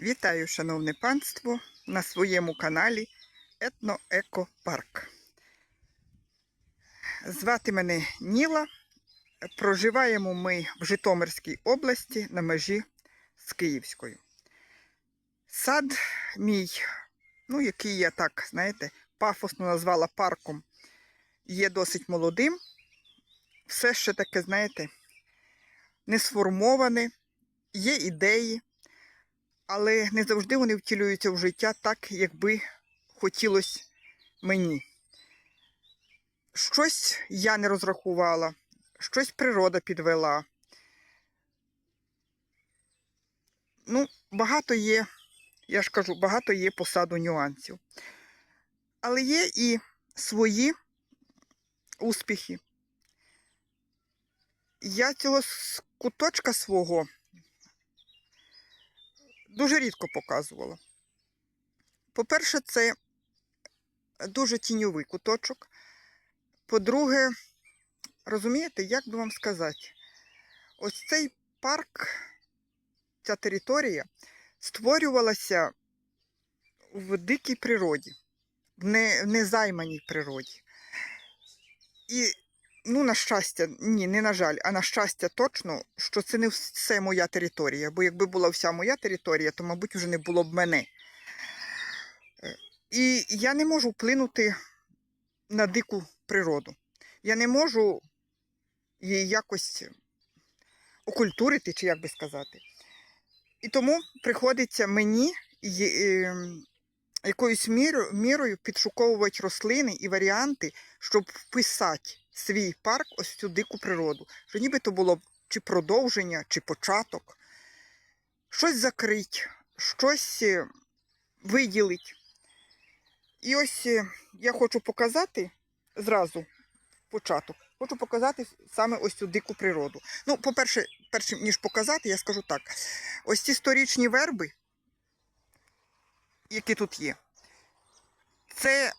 Вітаю, шановне панство, на своєму каналі Етноекопарк. Звати мене Ніла. Проживаємо ми в Житомирській області на межі з Київською. Сад мій, ну, який я так, знаєте, пафосно назвала парком, є досить молодим. Все ще таке, знаєте, не сформоване, є ідеї, але не завжди вони втілюються в життя так, як би хотілося мені. Щось я не розрахувала, щось природа підвела. Ну, багато є, я ж кажу, багато є посаду нюансів. Але є і свої успіхи. Я цього куточка свого дуже рідко показувала. По-перше, це дуже тіньовий куточок. По-друге, розумієте, як би вам сказати, ось цей парк, ця територія створювалася в дикій природі, в незайманій природі. І, ну, на щастя, ні, не на жаль, а на щастя, точно, що це не все моя територія. Бо якби була вся моя територія, то, мабуть, вже не було б мене. Е, І я не можу вплинути на дику природу. Я не можу її якось окультурити, чи як би сказати. І тому приходиться мені ем, якоюсь мірою, мірою підшуковувати рослини і варіанти, щоб вписати свій парк ось цю дику природу. Що нібито було чи продовження, чи початок, щось закрить, щось е, виділить. І ось е, я хочу показати зразу початок. Хочу показати саме ось цю дику природу. Ну, по-перше, перше, ніж показати, я скажу так: ось ці сторічні верби, які тут є, це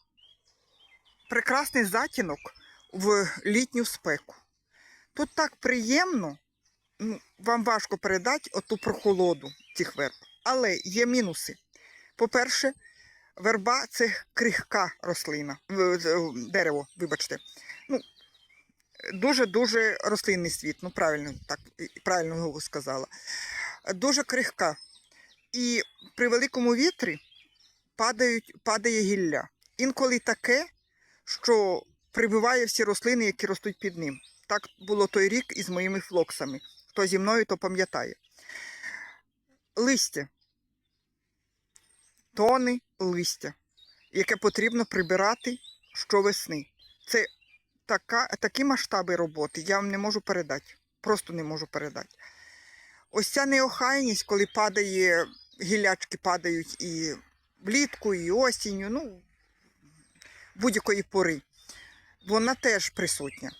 прекрасний затінок в літню спеку. Тут так приємно, ну, вам важко передати оту прохолоду цих верб. Але є мінуси. По-перше, верба це крихка рослина, дерево, вибачте. Ну, дуже-дуже рослинний світ, ну правильно, так, правильно сказала. Дуже крихка. І при великому вітрі падають, падає гілля. Інколи таке, що прибиває всі рослини, які ростуть під ним. Так було той рік із моїми флоксами. Хто зі мною, то пам'ятає. Листя. Тони листя, яке потрібно прибирати щовесни. Це така, такі масштаби роботи, я вам не можу передати. Просто не можу передати. Ось ця неохайність, коли падає, гілячки падають і влітку, і осінню, ну, будь-якої пори. Вона теж присутня.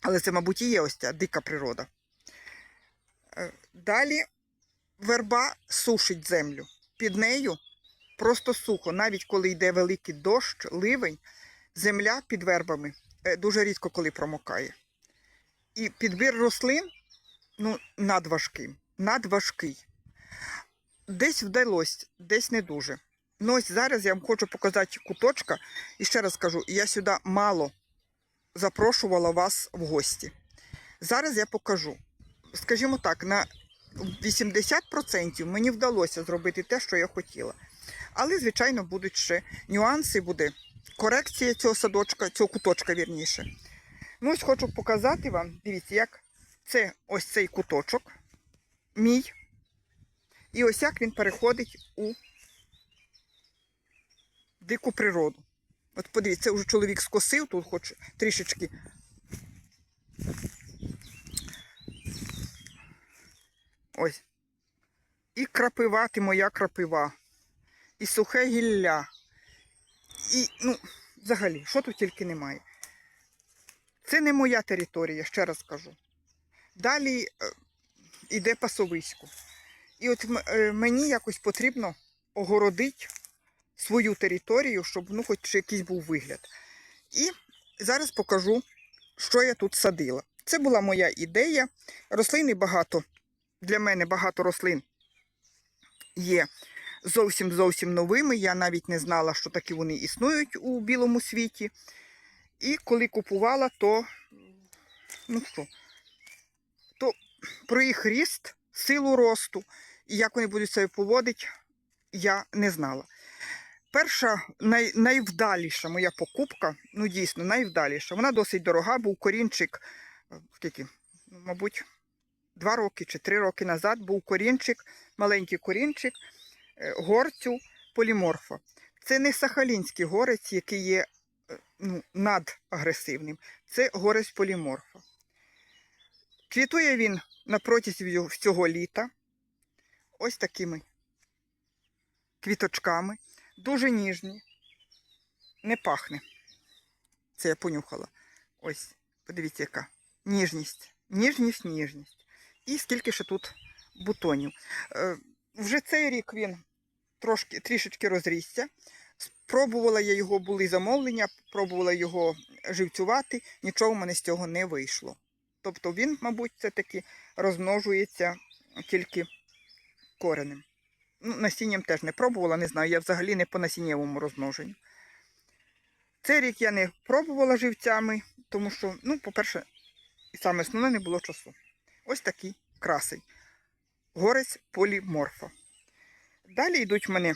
Але це, мабуть, і є ось ця дика природа. Е, Далі верба сушить землю. Під нею просто сухо. Навіть коли йде великий дощ, ливень, земля під вербами е, дуже рідко коли промокає. І підбір рослин ну, надважкий. Надважкий. Десь вдалося, десь не дуже. Ну ось зараз я вам хочу показати куточка. І ще раз кажу, я сюди мало запрошувала вас в гості. Зараз я покажу. Скажімо так, на 80% мені вдалося зробити те, що я хотіла. Але, звичайно, будуть ще нюанси, буде корекція цього садочка, цього куточка вірніше. Ну, ось хочу показати вам, дивіться, як це ось цей куточок мій. І ось як він переходить у дику природу. От подивіться, це вже чоловік скосив, тут хоч трішечки. Ось. І крапива, ти моя крапива. І сухе гілля. І, ну, взагалі, що тут тільки немає. Це не моя територія, ще раз кажу. Далі е, іде пасовисько. І от е, мені якось потрібно огородити свою територію, щоб ну, хоч якийсь був вигляд. І зараз покажу, що я тут садила. Це була моя ідея. Рослини багато. Для мене багато рослин є зовсім зовсім новими. Я навіть не знала, що такі вони існують у білому світі. І коли купувала, то ну що, то про їх ріст, силу росту і як вони будуть себе поводити, я не знала. Перша най, найвдаліша моя покупка, ну дійсно найвдаліша. Вона досить дорога, був корінчик, е, скільки, ну, мабуть, два роки чи три роки назад був корінчик, маленький корінчик е, горцю поліморфа. Це не сахалінський горець, який є е, ну, надагресивним. Це горець поліморфа. Квітує він на протязі всього- літа. Ось такими квіточками. Дуже ніжні. Не пахне. Це я понюхала. Ось, подивіться, яка ніжність. Ніжність, ніжність. І скільки ще тут бутонів. Е, вже цей рік він трошки, трішечки розрісся. Спробувала я його, були замовлення, пробувала його живцювати, нічого в мене з цього не вийшло. Тобто він, мабуть, все-таки розмножується тільки коренем. Ну, насінням теж не пробувала, не знаю, я взагалі не по насіннєвому розмноженню. Цей рік я не пробувала живцями, тому що, ну, по-перше, і саме основне не було часу. Ось такий красий. Горець поліморфа. Далі йдуть в мене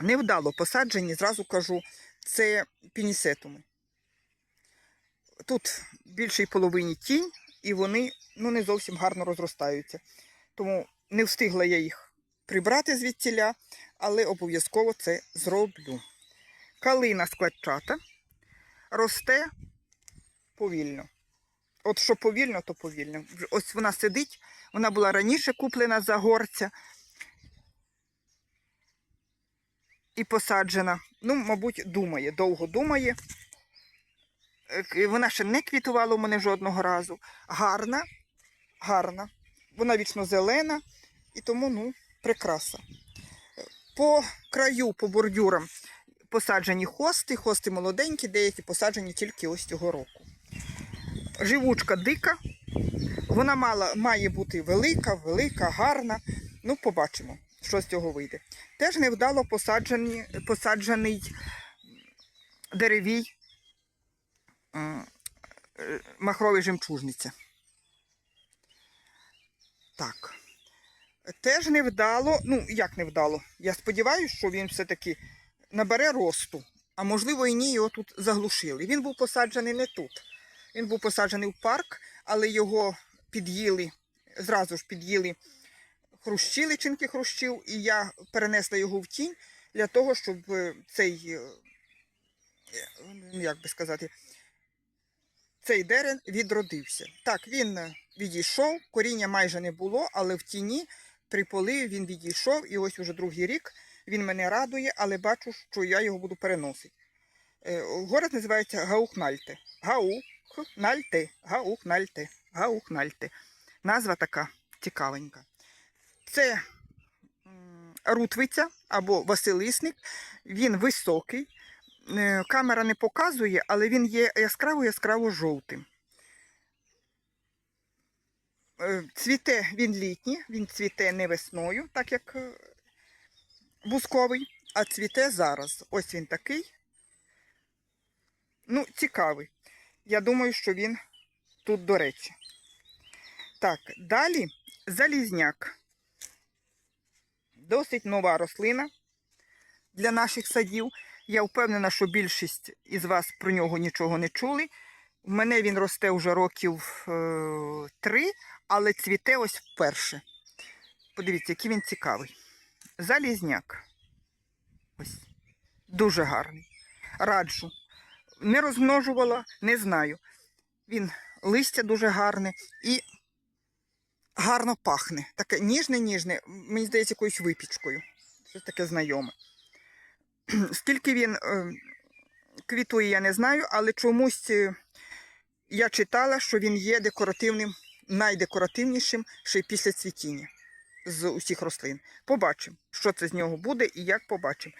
невдало посаджені, зразу кажу, це пінісетуми. Тут більшій половині тінь, і вони ну, не зовсім гарно розростаються. Тому не встигла я їх прибрати звідтіля, але обов'язково це зроблю. Калина складчата росте повільно. От що повільно, то повільно. Ось вона сидить, вона була раніше куплена за горця і посаджена. Ну, мабуть, думає, довго думає. Е, Вона ще не квітувала у мене жодного разу. Гарна, гарна. Вона вічно зелена і тому ну, прикраса. По краю, по бордюрам посаджені хости, хости молоденькі, деякі посаджені тільки ось цього року. Живучка дика. Вона мала, має бути велика, велика, гарна. Ну, побачимо, що з цього вийде. Теж невдало посаджені, посаджений деревій е, махровий жемчужниця. Так. Теж невдало, ну як невдало. Я сподіваюся, що він все-таки набере росту, а можливо і ні, його тут заглушили. Він був посаджений не тут. Він був посаджений в парк, але його під'їли, зразу ж під'їли хрущі, личинки хрущів, і я перенесла його в тінь для того, щоб е, цей, е, як би сказати, цей дерен відродився. Так, він е, відійшов, коріння майже не було, але в тіні при поливі він відійшов, і ось уже другий рік він мене радує, але бачу, що я його буду переносити. Е, Город називається Гаухнальте. Гаухнальте, Гаухнальте, Гаухнальте. Назва така цікавенька. Це рутвиця або Василисник. Він високий. Е, Камера не показує, але він є яскраво-яскраво жовтим. Е, Цвіте він літній, він цвіте не весною, так як е, бусковий, а цвіте зараз. Ось він такий. Ну, цікавий. Я думаю, що він тут до речі. Так, далі залізняк. Досить нова рослина для наших садів. Я впевнена, що більшість із вас про нього нічого не чули. У мене він росте вже років е, три, але цвіте ось вперше. Подивіться, який він цікавий. Залізняк. Ось. Дуже гарний. Раджу. Не розмножувала, не знаю. Він листя дуже гарне і гарно пахне. Таке ніжне-ніжне, мені здається, якоюсь випічкою. Щось таке знайоме. Скільки він е, квітує, я не знаю, але чомусь е, я читала, що він є декоративним, найдекоративнішим ще й після цвітіння з усіх рослин. Побачимо, що це з нього буде і як побачимо.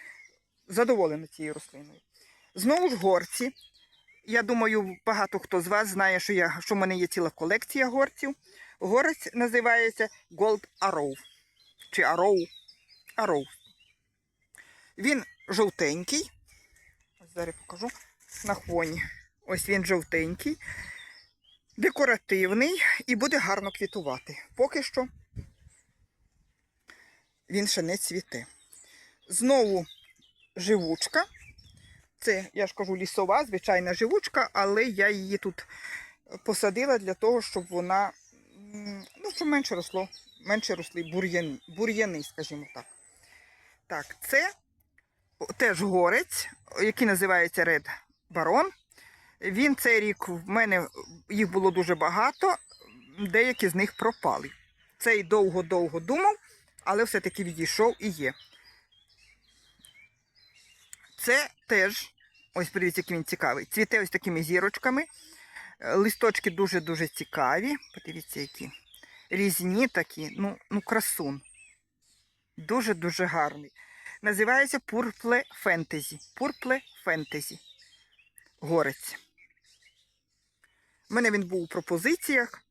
Задоволена цією рослиною. Знову ж горці. Я думаю, багато хто з вас знає, що, я, що в мене є ціла колекція горців. Горець називається Gold Arrow. Чи Arrow. роуст. Він жовтенький. Ось зараз покажу на фоні. Ось він жовтенький, декоративний і буде гарно квітувати. Поки що він ще не цвіте. Знову живучка. Це, я ж кажу, лісова, звичайна живучка, але я її тут посадила для того, щоб вона ну, щоб менше росло, менше росли бур'яни, бур'яни, скажімо так. Так, це теж горець, який називається Red Baron. Він цей рік в мене їх було дуже багато, деякі з них пропали. Цей довго-довго думав, але все-таки відійшов і є. Це теж, ось подивіться, який він цікавий. Цвіте ось такими зірочками. Листочки дуже-дуже цікаві. Подивіться, які. Різні такі, ну, ну красун. Дуже-дуже гарний. Називається Purple Fantasy. Purple Fantasy. Горець. У мене він був у пропозиціях.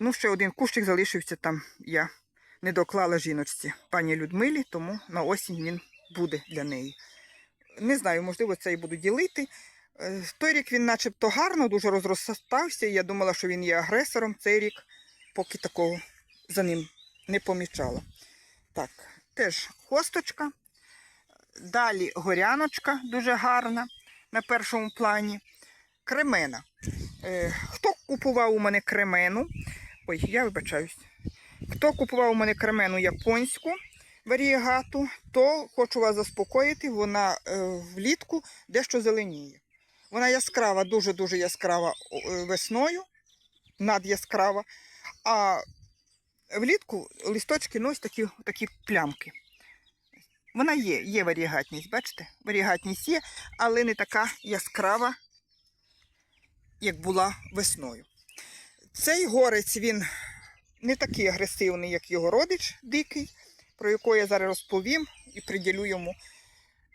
Ну, ще один кущик залишився там. Я не доклала жіночці пані Людмилі, тому на осінь він буде для неї. Не знаю, можливо, це і буду ділити. Е, той рік він начебто гарно, дуже розростався. Я думала, що він є агресором цей рік, поки такого за ним не помічала. Так, теж хосточка. Далі горяночка дуже гарна на першому плані. Кремена. Е, хто купував у мене кремену? Ой, я вибачаюсь. Хто купував у мене кремену японську варієгату, то хочу вас заспокоїти, вона е, влітку дещо зеленіє. Вона яскрава, дуже-дуже яскрава е, весною, надяскрава, а влітку листочки носять такі, такі плямки. Вона є, є варієгатність, бачите? Варієгатність є, але не така яскрава, як була весною. Цей горець він не такий агресивний, як його родич дикий, про якого я зараз розповім і приділю йому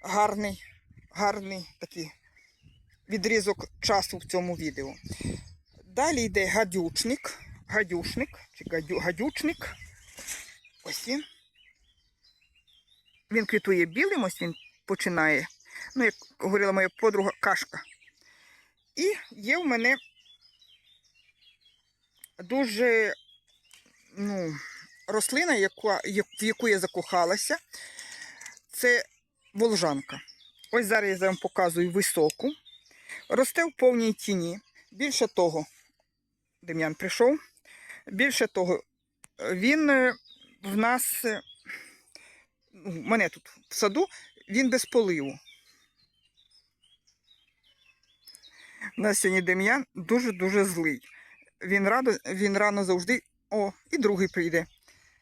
гарний, гарний такий відрізок часу в цьому відео. Далі йде гадючник, гадюшник чи гадю, гадючник. Ось він. Він квітує білим, ось він починає. Ну, як говорила моя подруга, кашка. І є в мене дуже ну, рослина, яка, в яку я закохалася. Це волжанка. Ось зараз я вам показую високу. Росте в повній тіні. Більше того, Дем'ян прийшов. Більше того, він е, в нас, ну, мене тут в саду, він без поливу. У нас сьогодні Дем'ян дуже-дуже злий. Він, радо, він рано завжди. О, і другий прийде.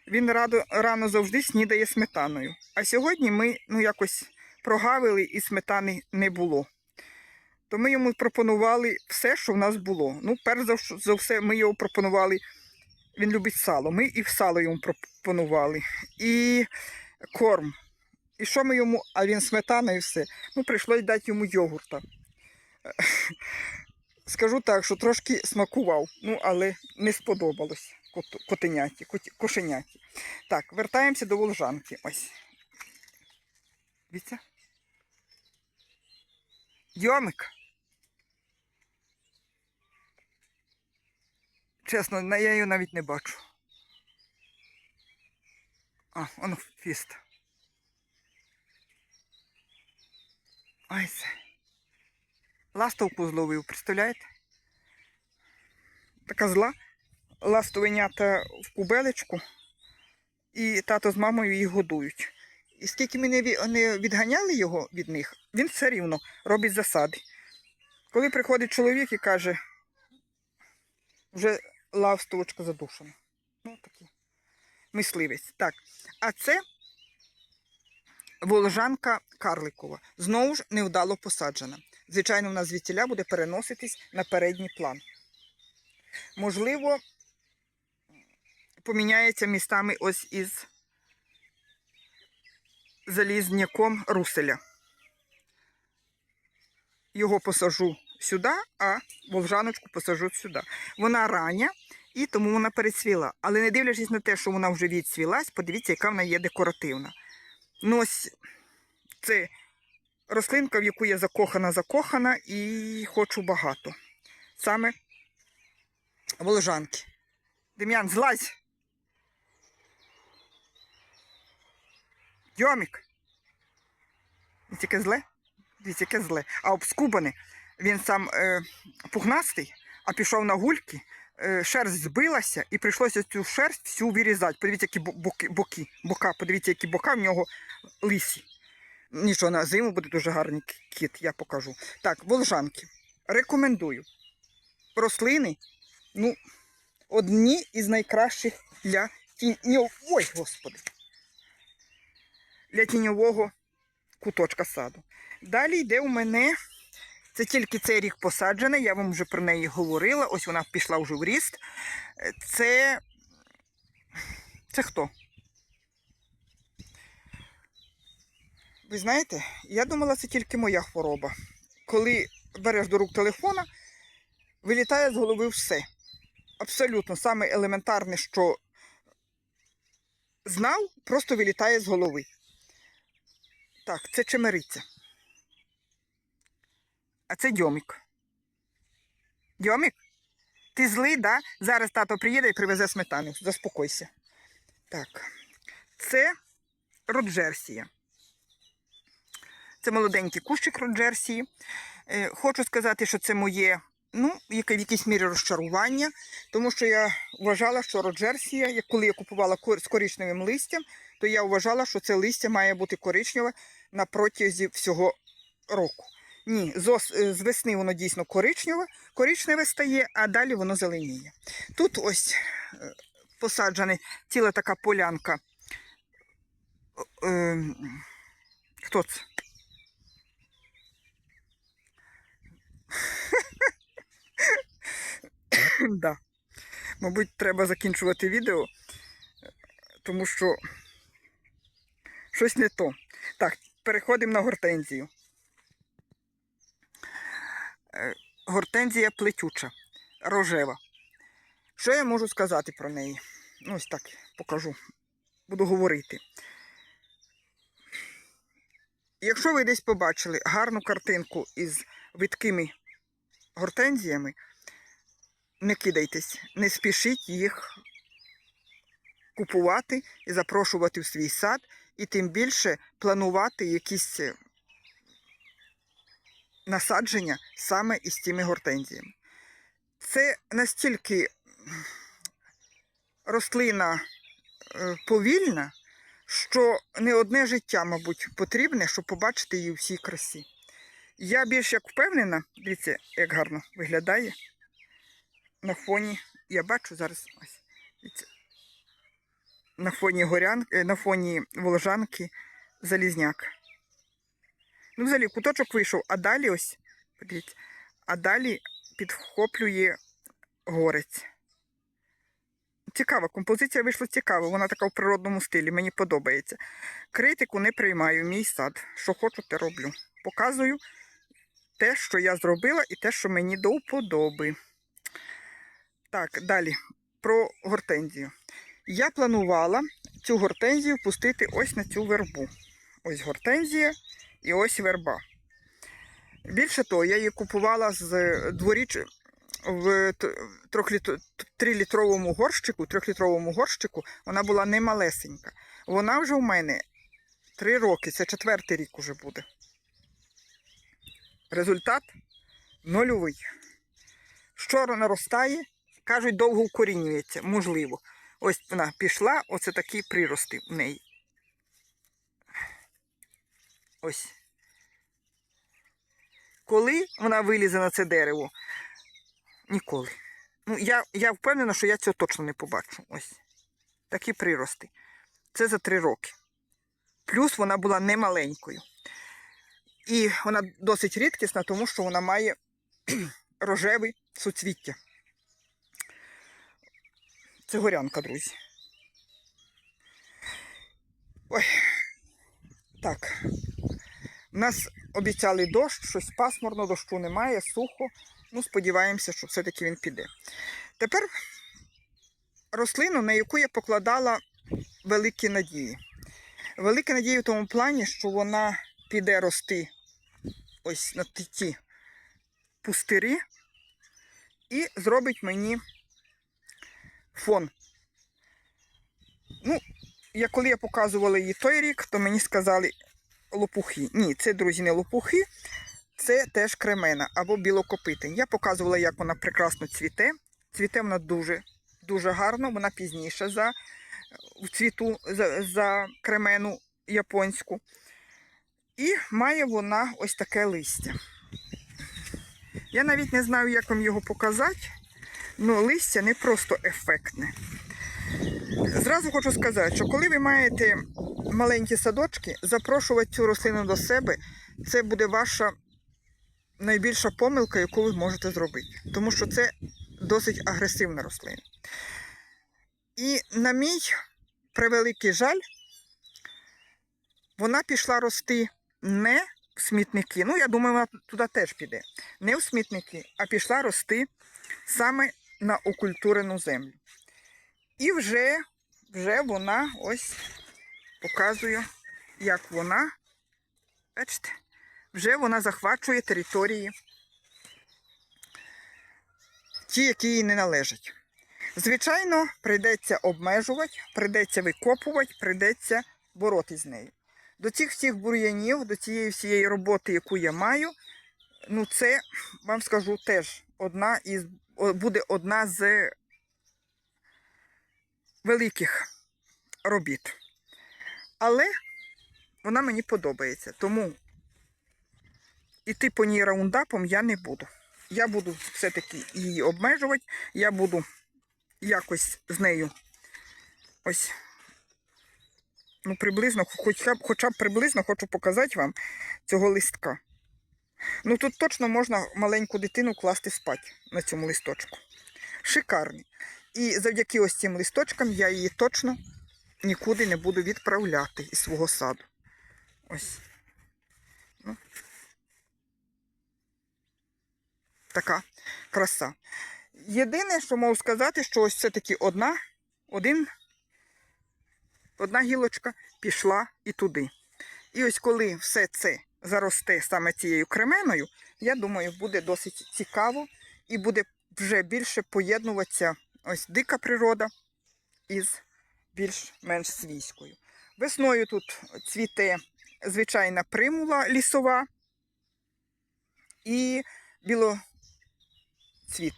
Він радо, рано завжди снідає сметаною. А сьогодні ми ну, якось прогавили і сметани не було. То ми йому пропонували все, що в нас було. Ну, перш за, все, ми йому пропонували. Він любить сало. Ми і в сало йому пропонували. І корм. І що ми йому, а він сметана і все. Ну, прийшлось дати йому йогурта. Скажу так, що трошки смакував, ну, але не сподобалось кот- котеняті, кошеняті. Так, вертаємося до волжанки. Ось. Дивіться. Дьомик. Чесно, я її навіть не бачу. А, воно фіст. Ой, це. Ластовку зловив, представляєте? Така зла. Ластовенята в кубелечку, і тато з мамою їх годують. І скільки ми не відганяли його від них, він все рівно робить засади. Коли приходить чоловік і каже, вже ластовочка задушена. Мисливець. Так. А це волжанка карликова. Знову ж невдало посаджена. Звичайно, вона звідтіля буде переноситись на передній план. Можливо, поміняється містами ось із залізняком руселя. Його посажу сюди, а волжаночку посажу сюди. Вона рання і тому вона перецвіла. Але не дивлячись на те, що вона вже відцвілась, подивіться, яка вона є декоративна. Ну ось це рослинка, в яку я закохана, закохана і хочу багато. Саме волжанки. Дем'ян, злазь. Йомік. Яке зле. Яке зле. А обскубане. Він сам е, пухнастий, а пішов на гульки, шерсть збилася і прийшлося цю шерсть всю вирізати. Подивіться, які боки, боки, бока, подивіться, які бока в нього лисі. Нічого, на зиму буде дуже гарний кіт, я покажу. Так, волжанки. Рекомендую. Рослини, ну, одні із найкращих для тіньо... Ой, господи. Для тіньового куточка саду. Далі йде у мене, це тільки цей рік посаджений, я вам вже про неї говорила. Ось вона пішла вже в ріст. Е, Це. Це хто? Ви знаєте, я думала, це тільки моя хвороба. Коли береш до рук телефона, вилітає з голови все. Абсолютно саме елементарне, що знав, просто вилітає з голови. Так, це чемериця. А це дьомік. Дьомік? Ти злий, да? Зараз тато приїде і привезе сметану. Заспокойся. Так. Це роджерсія. Це молоденький кущик роджерсії. Е, хочу сказати, що це моє, ну, яке в якійсь мірі розчарування, тому що я вважала, що роджерсія, коли я купувала з коричневим листям, то я вважала, що це листя має бути коричневе на протязі всього року. Ні, е, з весни воно дійсно коричневе, коричневе стає, а далі воно зеленіє. Тут ось е, посаджена ціла така полянка. Е, Хто це? да. Мабуть, треба закінчувати відео, тому що щось не то. Так, переходимо на гортензію. Е, Гортензія плетюча, рожева. Що я можу сказати про неї? Ну, ось так покажу. Буду говорити. Якщо ви десь побачили гарну картинку із видкими гортензіями, не кидайтесь, не спішіть їх купувати і запрошувати в свій сад, і тим більше планувати якісь насадження саме із цими гортензіями. Це настільки рослина е, повільна, що не одне життя, мабуть, потрібне, щоб побачити її у всій красі. Я більш як впевнена, дивіться, як гарно виглядає на фоні. Я бачу зараз ось. дивіться, на фоні горян, е, на фоні волжанки залізняк. Ну, взагалі, куточок вийшов, а далі ось, подивіться, а далі підхоплює горець. Цікава, композиція вийшла цікава, вона така в природному стилі, мені подобається. Критику не приймаю, мій сад. Що хочу, те роблю. Показую те, що я зробила, і те, що мені до вподоби. Так, далі про гортензію. Я планувала цю гортензію пустити ось на цю вербу. Ось гортензія і ось верба. Більше того, я її купувала з дворіч в трилітровому горщику, трьохлітровому горщику, вона була не малесенька. Вона вже у мене три роки, це четвертий рік уже буде. Результат нульовий. Що наростає, кажуть, довго укорінюється, можливо. Ось вона пішла, оце такі прирости в неї. Ось. Коли вона вилізе на це дерево? Ніколи. Ну, я, я впевнена, що я цього точно не побачу. Ось. Такі прирости. Це за три роки. Плюс вона була не маленькою. І вона досить рідкісна, тому що вона має рожевий суцвіття. Це горянка, друзі. Ой. Так. У нас обіцяли дощ, щось пасмурно, дощу немає, сухо. Ну, сподіваємося, що все-таки він піде. Тепер рослину, на яку я покладала великі надії. Великі надії в тому плані, що вона піде рости ось на ті пустирі і зробить мені фон. Ну, я коли я показувала її той рік, то мені сказали лопухи. Ні, це, друзі, не лопухи, це теж кремена або білокопитень. Я показувала, як вона прекрасно цвіте. Цвіте вона дуже, дуже гарно, вона пізніше за цвіту за, за кремену японську. І має вона ось таке листя. Я навіть не знаю, як вам його показати, але листя не просто ефектне. Зразу хочу сказати, що коли ви маєте маленькі садочки, запрошувати цю рослину до себе, це буде ваша найбільша помилка, яку ви можете зробити. Тому що це досить агресивна рослина. І на мій превеликий жаль, вона пішла рости не в смітники. Ну, я думаю, вона туди теж піде. Не в смітники, а пішла рости саме на окультурену землю. І вже, вже вона ось показує, як вона, бачите, вже вона захвачує території, ті, які їй не належать. Звичайно, прийдеться обмежувати, прийдеться викопувати, прийдеться боротися з нею. До цих всіх бур'янів, до цієї всієї роботи, яку я маю, ну це, вам скажу, теж одна із, буде одна з великих робіт. Але вона мені подобається. Тому іти по ній раундапом я не буду. Я буду все-таки її обмежувати, я буду якось з нею ось, ну, приблизно, хоча б, хоча б приблизно хочу показати вам цього листка. Ну тут точно можна маленьку дитину класти спати на цьому листочку. Шикарний. І завдяки ось цим листочкам я її точно нікуди не буду відправляти із свого саду. Ось. Ну. Така краса. Єдине, що можу сказати, що ось все-таки одна, один, одна гілочка пішла і туди. І ось коли все це заросте саме цією кременою, я думаю, буде досить цікаво і буде вже більше поєднуватися ось дика природа із більш-менш свійською. Весною тут цвіте звичайна примула лісова і білоцвіт.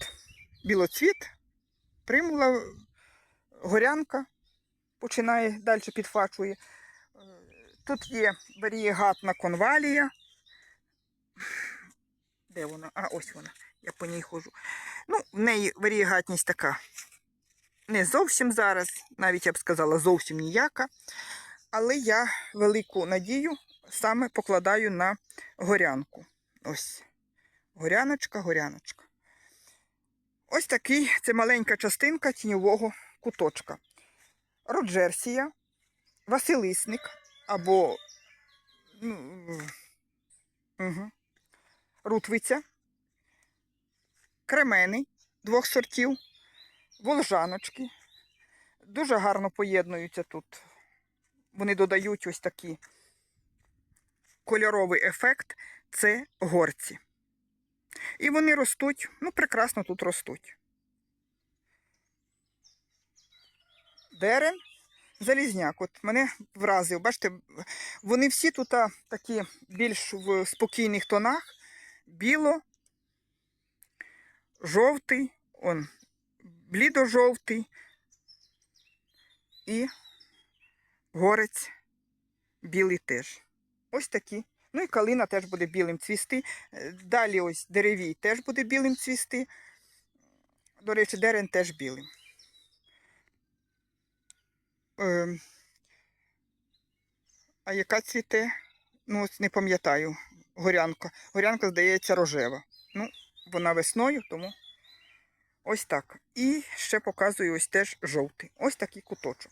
Білоцвіт, примула, горянка починає далі підфачує. Тут є варієгатна конвалія. Де вона? А, ось вона. Я по ній ходжу. Ну, в неї варієгатність така не зовсім зараз, навіть я б сказала, зовсім ніяка. Але я велику надію саме покладаю на горянку. Ось. Горяночка, горяночка. Ось такий це маленька частинка тіньового куточка. Роджерсія, Василисник або ну, угу, рутвиця, кремени двох сортів, волжаночки. Дуже гарно поєднуються тут. Вони додають ось такий кольоровий ефект це горці. І вони ростуть, ну, прекрасно тут ростуть. Дерен, залізняк. От мене вразив. Бачите, вони всі тут такі більш в спокійних тонах. Біло, жовтий, он, блідо-жовтий і горець білий теж. Ось такі. Ну і калина теж буде білим цвісти. Е, Далі ось деревій теж буде білим цвісти. До речі, дерен теж білим. Ем, А яка цвіте? Ну, ось не пам'ятаю. Горянка. Горянка, здається, рожева. Ну, вона весною, тому ось так. І ще показую ось теж жовтий. Ось такий куточок.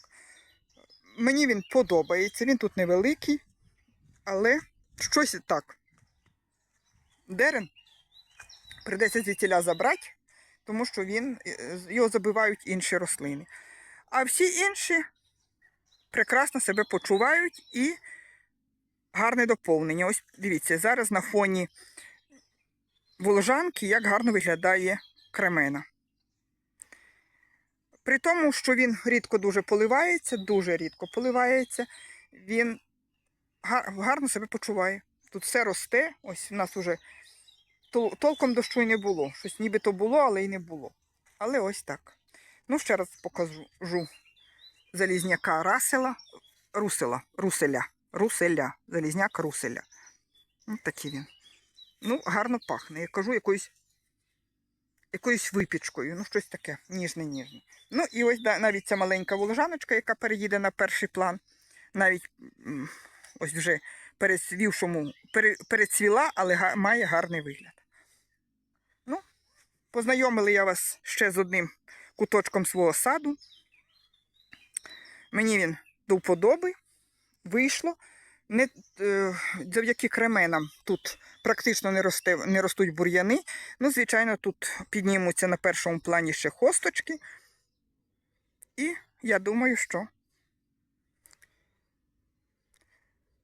Мені він подобається. Він тут невеликий, але щось так. Дерен прийдеться звідтіля забрати, тому що він, е, його забивають інші рослини. А всі інші прекрасно себе почувають і гарне доповнення. Ось дивіться, зараз на фоні волжанки як гарно виглядає кремена. При тому, що він рідко дуже поливається, дуже рідко поливається, він гарно себе почуває. Тут все росте, ось у нас уже толком дощу й не було. Щось нібито було, але й не було. Але ось так. Ну, ще раз покажу залізняка Расела, Русела, Руселя, Руселя, залізняк Руселя. Ось такий він. Ну, гарно пахне. Я кажу якоюсь, якоюсь випічкою, ну, щось таке, ніжне-ніжне. Ну, і ось да, навіть ця маленька волжаночка, яка переїде на перший план, навіть ось вже перецвівшому, пере, перецвіла, але має гарний вигляд. Ну, познайомили я вас ще з одним куточком свого саду. Мені він до вподоби, вийшло. Не, е, завдяки кременам тут практично не, росте, не ростуть бур'яни. Ну, звичайно, тут піднімуться на першому плані ще хосточки. І я думаю, що.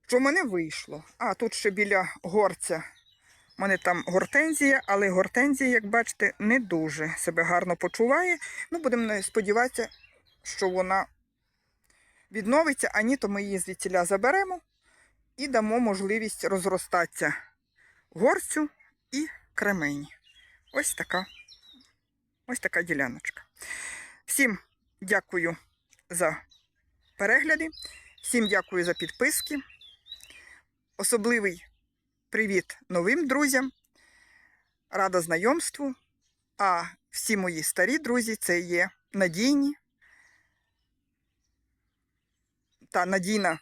Що в мене вийшло. А тут ще біля горця. У мене там гортензія, але гортензія, як бачите, не дуже себе гарно почуває. Ну, будемо сподіватися, що вона відновиться, а ні, то ми її звідсіля заберемо і дамо можливість розростатися горцю і кремені. Ось така, ось така діляночка. Всім дякую за перегляди, всім дякую за підписки. Особливий привіт новим друзям. Рада знайомству. А всі мої старі друзі це є надійні та надійна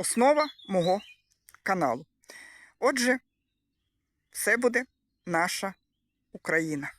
основа мого каналу. Отже, все буде наша Україна.